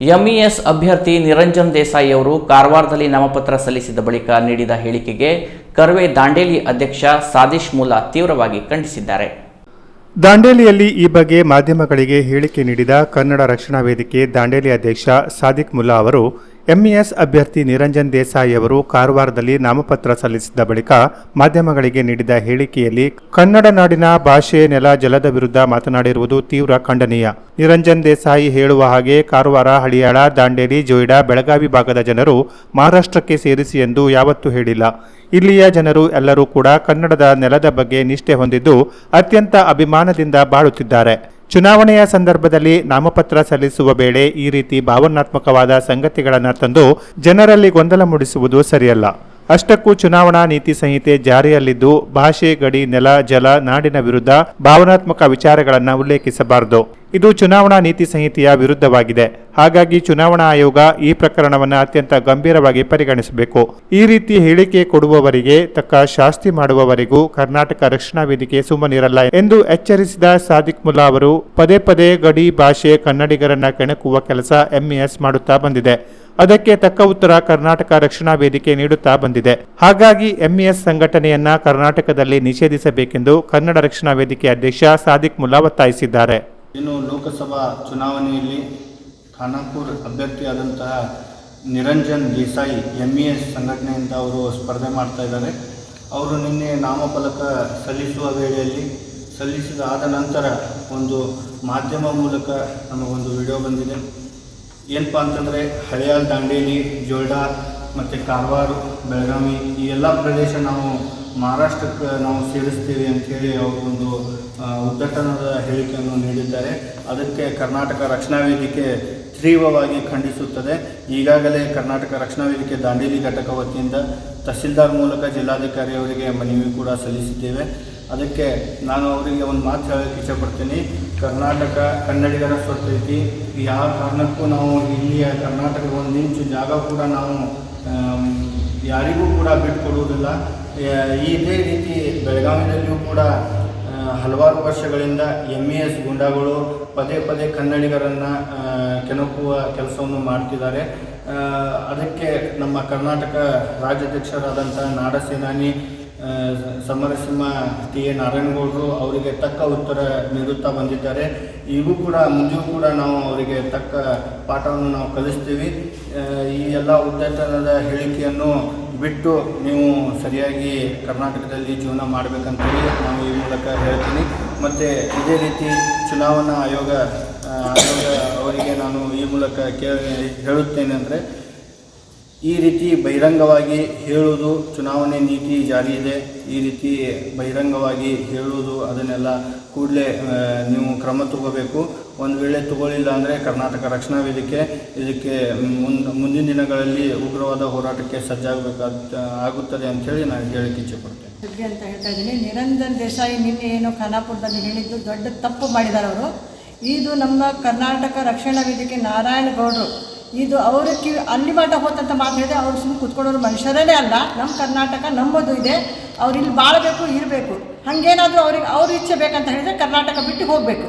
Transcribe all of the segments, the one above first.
MES ಅಭ್ಯರ್ಥಿ ನಿರಂಜನ್ ದೇಸಾಯಿ ಅವರು ಕಾರವಾರದಲ್ಲಿ ನಾಮಪತ್ರ ಸಲ್ಲಿಸಿದ ಬಳಿಕ ನೀಡಿದ ಹೇಳಿಕೆಗೆ ಕರ್ವೆ ದಾಂಡೇಲಿ ಅಧ್ಯಕ್ಷ ಸಾದಿಶ್ ಮುಲ್ಲಾ ತೀವ್ರವಾಗಿ ಖಂಡಿಸಿದ್ದಾರೆ. ದಾಂಡೇಲಿಯಲ್ಲಿ ಈ ಬಗ್ಗೆ ಮಾಧ್ಯಮಗಳಿಗೆ ಹೇಳಿಕೆ ನೀಡಿದ ಕನ್ನಡ ರಕ್ಷಣಾ ವೇದಿಕೆ ದಾಂಡೇಲಿ ಅಧ್ಯಕ್ಷ ಸಾದಿಕ್ ಮುಲ್ಲಾ ಅವರು ಎಂಇಎಸ್ ಅಭ್ಯರ್ಥಿ ನಿರಂಜನ್ ದೇಸಾಯಿ ಅವರು ಕಾರವಾರದಲ್ಲಿ ನಾಮಪತ್ರ ಸಲ್ಲಿಸಿದ ಬಳಿಕ ಮಾಧ್ಯಮಗಳಿಗೆ ನೀಡಿದ ಹೇಳಿಕೆಯಲ್ಲಿ, ಕನ್ನಡ ನಾಡಿನ ಭಾಷೆ ನೆಲ ಜಲದ ವಿರುದ್ಧ ಮಾತನಾಡಿರುವುದು ತೀವ್ರ ಖಂಡನೀಯ. ನಿರಂಜನ್ ದೇಸಾಯಿ ಹೇಳುವ ಹಾಗೆ ಕಾರವಾರ, ಹಳಿಯಾಳ, ದಾಂಡೇಲಿ, ಜೋಯಿಡಾ, ಬೆಳಗಾವಿ ಭಾಗದ ಜನರು ಮಹಾರಾಷ್ಟ್ರಕ್ಕೆ ಸೇರಿಸಿ ಎಂದು ಯಾವತ್ತೂ ಹೇಳಿಲ್ಲ. ಇಲ್ಲಿಯ ಜನರು ಎಲ್ಲರೂ ಕೂಡ ಕನ್ನಡದ ನೆಲದ ಬಗ್ಗೆ ನಿಷ್ಠೆ ಹೊಂದಿದ್ದು ಅತ್ಯಂತ ಅಭಿಮಾನದಿಂದ ಬಾಳುತ್ತಿದ್ದಾರೆ. ಚುನಾವಣೆಯ ಸಂದರ್ಭದಲ್ಲಿ ನಾಮಪತ್ರ ಸಲ್ಲಿಸುವ ವೇಳೆ ಈ ರೀತಿ ಭಾವನಾತ್ಮಕವಾದ ಸಂಗತಿಗಳನ್ನು ತಂದು ಜನರಲ್ಲಿ ಗೊಂದಲ ಮೂಡಿಸುವುದು ಸರಿಯಲ್ಲ. ಅಷ್ಟಕ್ಕೂ ಚುನಾವಣಾ ನೀತಿ ಸಂಹಿತೆ ಜಾರಿಯಲ್ಲಿದ್ದು, ಭಾಷೆ, ಗಡಿ, ನೆಲ, ಜಲ, ನಾಡಿನ ವಿರುದ್ಧ ಭಾವನಾತ್ಮಕ ವಿಚಾರಗಳನ್ನು ಉಲ್ಲೇಖಿಸಬಾರದು. ಇದು ಚುನಾವಣಾ ನೀತಿ ಸಂಹಿತೆಯ ವಿರುದ್ಧವಾಗಿದೆ. ಹಾಗಾಗಿ ಚುನಾವಣಾ ಆಯೋಗ ಈ ಪ್ರಕರಣವನ್ನು ಅತ್ಯಂತ ಗಂಭೀರವಾಗಿ ಪರಿಗಣಿಸಬೇಕು. ಈ ರೀತಿ ಹೇಳಿಕೆ ಕೊಡುವವರಿಗೆ ತಕ್ಕ ಶಾಸ್ತಿ ಮಾಡುವವರೆಗೂ ಕರ್ನಾಟಕ ರಕ್ಷಣಾ ವೇದಿಕೆ ಸುಮ್ಮನಿರಲ್ಲ ಎಂದು ಎಚ್ಚರಿಸಿದ ಸಾದಿಕ್ ಮುಲ್ಲಾ ಅವರು, ಪದೇ ಪದೇ ಗಡಿ, ಭಾಷೆ, ಕನ್ನಡಿಗರನ್ನ ಕೆಣಕುವ ಕೆಲಸ ಎಂಇಎಸ್ ಮಾಡುತ್ತಾ ಬಂದಿದೆ. ಅದಕ್ಕೆ ತಕ್ಕ ಉತ್ತರ ಕರ್ನಾಟಕ ರಕ್ಷಣಾ ವೇದಿಕೆ ನೀಡುತ್ತಾ ಬಂದಿದೆ. ಹಾಗಾಗಿ ಎಂಇಎಸ್ ಸಂಘಟನೆಯನ್ನ ಕರ್ನಾಟಕದಲ್ಲಿ ನಿಷೇಧಿಸಬೇಕೆಂದು ಕನ್ನಡ ರಕ್ಷಣಾ ವೇದಿಕೆ ಅಧ್ಯಕ್ಷ ಸಾದಿಕ್ ಮುಲ್ಲಾ ಒತ್ತಾಯಿಸಿದ್ದಾರೆ. ಇನ್ನು ಲೋಕಸಭಾ ಚುನಾವಣೆಯಲ್ಲಿ Khanapur ಅಭ್ಯರ್ಥಿಯಾದಂತಹ Niranjan Desai M E S ಸಂಘಟನೆಯಿಂದ ಅವರು ಸ್ಪರ್ಧೆ ಮಾಡ್ತಾ ಇದ್ದಾರೆ. ಅವರು ನಿನ್ನೆ ನಾಮಫಲಕ ಸಲ್ಲಿಸುವ ವೇಳೆಯಲ್ಲಿ ಸಲ್ಲಿಸಿದ ಆದ ನಂತರ ಒಂದು ಮಾಧ್ಯಮ ಮೂಲಕ ನಮಗೊಂದು ವಿಡಿಯೋ ಬಂದಿದೆ. ಏನಪ್ಪ ಅಂತಂದರೆ ಹಳೆಯಾಲ್ ದಾಂಡೇಲಿ ಜೋಯ್ಡಾ ಮತ್ತು ಕಾರವಾರ, ಬೆಳಗಾವಿ ಈ ಎಲ್ಲ ಪ್ರದೇಶ ನಾವು ಮಹಾರಾಷ್ಟ್ರಕ್ಕೆ ನಾವು ಸೇರಿಸ್ತೀವಿ ಅಂಥೇಳಿ ಒಂದು ಉದ್ಘಟನದ ಹೇಳಿಕೆಯನ್ನು ನೀಡಿದ್ದಾರೆ. ಅದಕ್ಕೆ ಕರ್ನಾಟಕ ರಕ್ಷಣಾ ವೇದಿಕೆ ತೀವ್ರವಾಗಿ ಖಂಡಿಸುತ್ತದೆ. ಈಗಾಗಲೇ ಕರ್ನಾಟಕ ರಕ್ಷಣಾ ವೇದಿಕೆ ದಾಂಡೇಲಿ ಘಟಕ ವತಿಯಿಂದ ತಹಸೀಲ್ದಾರ್ ಮೂಲಕ ಜಿಲ್ಲಾಧಿಕಾರಿ ಅವರಿಗೆ ಮನವಿ ಕೂಡ ಸಲ್ಲಿಸಿದ್ದೇವೆ. ಅದಕ್ಕೆ ನಾನು ಅವರಿಗೆ ಒಂದು ಮಾತು ಹೇಳೋಕ್ಕೆ ಇಷ್ಟಪಡ್ತೀನಿ. ಕರ್ನಾಟಕ ಕನ್ನಡಿಗರ ಸ್ವತ್ತೈತಿ ಯಾವ ಕಾರಣಕ್ಕೂ ನಾವು ಇಲ್ಲಿಯ ಕರ್ನಾಟಕದ ಒಂದು ಇಂಚು ಜಾಗ ಕೂಡ ನಾವು ಯಾರಿಗೂ ಕೂಡ ಬಿಟ್ಕೊಡುವುದಿಲ್ಲ ಕೊಡುವುದಿಲ್ಲ ಇದೇ ರೀತಿ ಬೆಳಗಾವಿನಲ್ಲಿಯೂ ಕೂಡ ಹಲವಾರು ವರ್ಷಗಳಿಂದ ಎಂ ಇ ಎಸ್ ಗುಂಡಾಗಳು ಪದೇ ಪದೇ ಕನ್ನಡಿಗರನ್ನು ಕೆಣಕುವ ಕೆಲಸವನ್ನು ಮಾಡ್ತಿದ್ದಾರೆ. ಅದಕ್ಕೆ ನಮ್ಮ ಕರ್ನಾಟಕ ರಾಜ್ಯಾಧ್ಯಕ್ಷರಾದಂಥ ನಾಡಸೇನಾನಿ ಸಮರಸಿಂಹ ಟಿ ಎ ನಾರಾಯಣಗೌಡರು ಅವರಿಗೆ ತಕ್ಕ ಉತ್ತರ ನೀಡುತ್ತಾ ಬಂದಿದ್ದಾರೆ. ಈಗೂ ಕೂಡ ಮುಂದೆಯೂ ಕೂಡ ನಾವು ಅವರಿಗೆ ತಕ್ಕ ಪಾಠವನ್ನು ನಾವು ಕಲಿಸ್ತೀವಿ. ಈ ಎಲ್ಲ ಉದ್ದೇತನದ ಹೇಳಿಕೆಯನ್ನು ಬಿಟ್ಟು ನೀವು ಸರಿಯಾಗಿ ಕರ್ನಾಟಕದಲ್ಲಿ ಜೀವನ ಮಾಡಬೇಕಂತೇಳಿ ನಾನು ಈ ಮೂಲಕ ಹೇಳ್ತೀನಿ. ಮತ್ತು ಇದೇ ರೀತಿ ಚುನಾವಣಾ ಆಯೋಗ ಆಯೋಗ ಅವರಿಗೆ ನಾನು ಈ ಮೂಲಕ ಕೇಳಿ, ಹೇಳುತ್ತೇನೆ ಅಂದರೆ ಈ ರೀತಿ ಬಹಿರಂಗವಾಗಿ ಹೇಳುವುದು ಚುನಾವಣೆ ನೀತಿ ಜಾರಿ ಇದೆ. ಈ ರೀತಿ ಬಹಿರಂಗವಾಗಿ ಹೇಳುವುದು ಅದನ್ನೆಲ್ಲ ಕೂಡಲೇ ನೀವು ಕ್ರಮ ತಗೋಬೇಕು. ಒಂದು ವೇಳೆ ತಗೊಳ್ಳಿಲ್ಲ ಅಂದರೆ ಕರ್ನಾಟಕ ರಕ್ಷಣಾ ವೇದಿಕೆ ಇದಕ್ಕೆ ಮುಂದ್, ಮುಂದಿನ ದಿನಗಳಲ್ಲಿ ಉಗ್ರವಾದ ಹೋರಾಟಕ್ಕೆ ಸಜ್ಜಾಗಬೇಕಾದ, ಆಗುತ್ತದೆ ಅಂಥೇಳಿ ನಾನು ಹೇಳಕ್ಕೆ ಇಚ್ಛೆಪಡ್ತೇನೆ ಸುದ್ದಿ ಅಂತ ಹೇಳ್ತಾ ಇದ್ದೀನಿ, ನಿರಂಜನ್ ದೇಸಾಯಿ ನಿನ್ನೆ ಏನು ಖಾನಾಪುರದಲ್ಲಿ ಹೇಳಿದ್ದು ದೊಡ್ಡ ತಪ್ಪು ಮಾಡಿದ್ದಾರೆ ಅವರು ಇದು ನಮ್ಮ ಕರ್ನಾಟಕ ರಕ್ಷಣಾ ವೇದಿಕೆ ನಾರಾಯಣ ಗೌಡರು ಇದು ಅವರು ಕಿವಿ ಅಲ್ಲಿ ಮಾಟ ಹೋತಂತ ಮಾತು ಹೇಳಿದೆ ಅವ್ರು ಸುಮ್ಮನೆ ಕುತ್ಕೊಳ್ಳೋರು ಮನುಷ್ಯರೇ ಅಲ್ಲ. ನಮ್ಮ ಕರ್ನಾಟಕ ನಮ್ಮದು ಇದೆ. ಅವ್ರು ಇಲ್ಲಿ ಬಾಳಬೇಕು, ಇರಬೇಕು. ಹಾಗೇನಾದರೂ ಅವ್ರಿಗೆ ಅವ್ರ ಇಚ್ಛೆ ಬೇಕಂತ ಹೇಳಿದರೆ ಕರ್ನಾಟಕ ಬಿಟ್ಟು ಹೋಗಬೇಕು.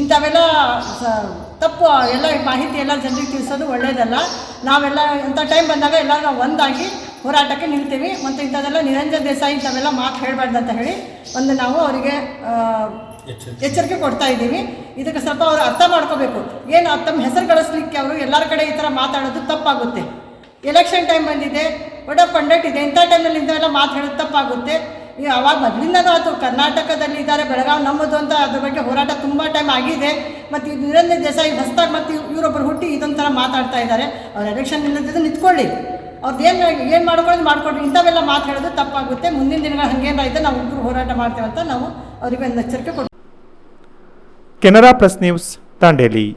ಇಂಥವೆಲ್ಲ ಸ ತಪ್ಪು ಎಲ್ಲ ಮಾಹಿತಿ ಎಲ್ಲ ಜನರಿಗೆ ತಿಳಿಸೋದು ಒಳ್ಳೆಯದಲ್ಲ ನಾವೆಲ್ಲ ಇಂಥ ಟೈಮ್ ಬಂದಾಗ ಎಲ್ಲ ನಾವು ಒಂದಾಗಿ ಹೋರಾಟಕ್ಕೆ ನಿಲ್ತೀವಿ. ಮತ್ತು ಇಂಥದ್ದೆಲ್ಲ ನಿರಂಜನ್ ದೇಸಾಯಿ ಇಂಥವೆಲ್ಲ ಮಾತು ಹೇಳಬಾರ್ದು ಅಂತ ಹೇಳಿ ಒಂದು ನಾವು ಅವರಿಗೆ ಎಚ್ಚರಿಕೆ. ಕೊಡ್ತಾ ಇದ್ದೀವಿ. ಇದಕ್ಕೆ ಸ್ವಲ್ಪ ಅವರು ಅರ್ಥ ಮಾಡ್ಕೋಬೇಕು. ಏನು ತಮ್ಮ ಹೆಸರು ಗಳಿಸ್ಲಿಕ್ಕೆ ಅವರು ಎಲ್ಲರ ಕಡೆ ಈ ಥರ ಮಾತಾಡೋದು ತಪ್ಪಾಗುತ್ತೆ. ಎಲೆಕ್ಷನ್ ಟೈಮ್ ಬಂದಿದೆ. ಒಡ ಪಂಡಟ್ ಇದೆ. ಇಂಥ ಟೈಮಲ್ಲಿ ಇಂಥವೆಲ್ಲ ಮಾತು ಹೇಳೋದು ತಪ್ಪಾಗುತ್ತೆ. ನೀವು ಅವಾಗ ಮೊದಲಿಂದನೂ ಅದು ಕರ್ನಾಟಕದಲ್ಲಿ ಇದ್ದಾರೆ. ಬೆಳಗಾವಿ ನಮ್ಮದು ಅಂತ ಅದ್ರ ಬಗ್ಗೆ ಹೋರಾಟ ತುಂಬ ಟೈಮ್ ಆಗಿದೆ. ಮತ್ತು ಈ ನಿರಂಜನ್ ದೇಸಾಯಿ ಹೊಸದಾಗಿ ಮತ್ತು ಇವರೊಬ್ಬರು ಹುಟ್ಟಿ ಇದೊಂಥರ ಮಾತಾಡ್ತಾ ಇದ್ದಾರೆ. ಅವ್ರು ಎಲೆಕ್ಷನ್ ನಿಲ್ಲದಿದ್ದು ನಿಂತ್ಕೊಳ್ಳಿ. ಅವ್ರದ್ದು ಏನು ಏನು ಮಾಡ್ಕೊಳ್ಳೋದು ಮಾಡ್ಕೊಳ್ಳಿ ಇಂಥವೆಲ್ಲ ಮಾತು ಹೇಳೋದು ತಪ್ಪಾಗುತ್ತೆ. ಮುಂದಿನ ದಿನಗಳು ಹಂಗೇನಾಯ್ತು ಇದೆ ನಾವು ಇಬ್ಬರು ಹೋರಾಟ ಮಾಡ್ತೇವೆ ಅಂತ ನಾವು ಅವರಿಗೆ ಒಂದು ಎಚ್ಚರಿಕೆ ಕೊಡ್ತೀವಿ. Canara plus news Dandeli